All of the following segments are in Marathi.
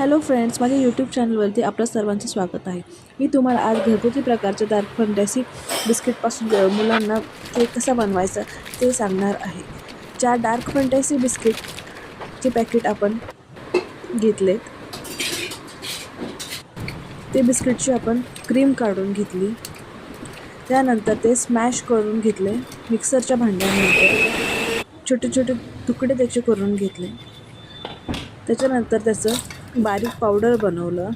हॅलो फ्रेंड्स माझ्या यूट्यूब चॅनलवरती आपलं सर्वांचं स्वागत आहे. मी तुम्हाला आज घरगुती प्रकारचे डार्क फंटॅसी बिस्किटपासून मुलांना केक कसा बनवायचा ते सांगणार आहे. ज्या डार्क फंटॅसी बिस्किटचे पॅकेट आपण घेतलेत ते बिस्किटची आपण क्रीम काढून घेतली. त्यानंतर ते स्मॅश करून घेतले मिक्सरच्या भांड्यामध्ये. छोटे छोटे तुकडे त्याचे करून घेतले. त्याच्यानंतर त्याचं बारीक पावडर बनवलं.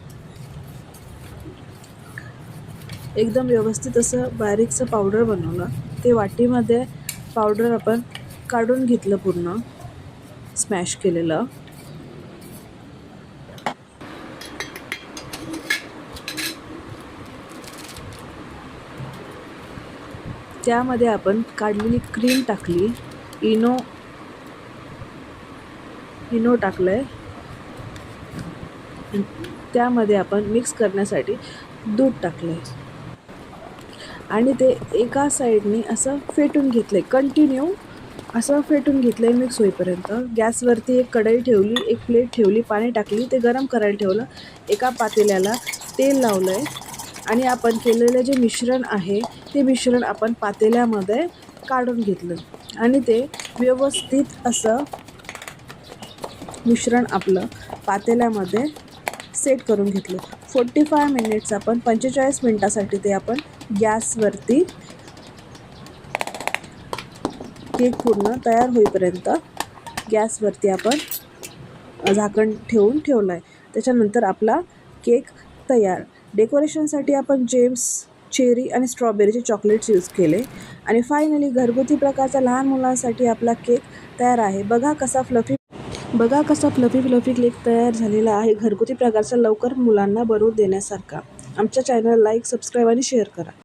एकदम व्यवस्थित असं बारीकचं पावडर बनवलं. ते वाटीमध्ये पावडर आपण काढून घेतलं पूर्ण. स्मॅश केलेलं. त्यामध्ये आपण काढलेली क्रीम टाकली. इनो इनो टाकलं आहे त्यामध्ये आपण मिक्स करण्यासाठी दूध टाकलं आहे आणि ते एका साईडनी असं फेटून घेतलं आहे कंटिन्यू असं फेटून घेतलं आहे मिक्स होईपर्यंत गॅसवरती एक कढई ठेवली एक प्लेट ठेवली पाणी टाकली ते गरम करायला ठेवलं. एका पातेल्याला तेल लावलं आहे आणि आपण केलेलं जे मिश्रण आहे ते मिश्रण आपण पातेल्यामध्ये काढून घेतलं. आणि ते व्यवस्थित असं मिश्रण आपलं पातेल्यामध्ये सेट करून घेतलं. फोर्टी फाय मिनिट्स आपण पंचेचाळीस मिनटासाठी ते आपण गॅसवरती केक पूर्ण तयार होईपर्यंत गॅसवरती आपण झाकण ठेवून ठेवलं आहे त्याच्यानंतर आपला केक तयार. डेकोरेशनसाठी आपण जेम्स चेरी आणि स्ट्रॉबेरीचे चॉकलेट्स यूज केले. आणि फायनली घरगुती प्रकारचा लहान मुलांसाठी आपला केक तयार आहे. बघा कसा फ्लफी बघा कसा फ्लफी फ्लफी केक तयार झालेला आहे. घरगुती प्रकारचा लवकर मुलांना बनवून देण्यासारखा. आमच्या चॅनल लाईक सबस्क्राईब आणि शेअर करा.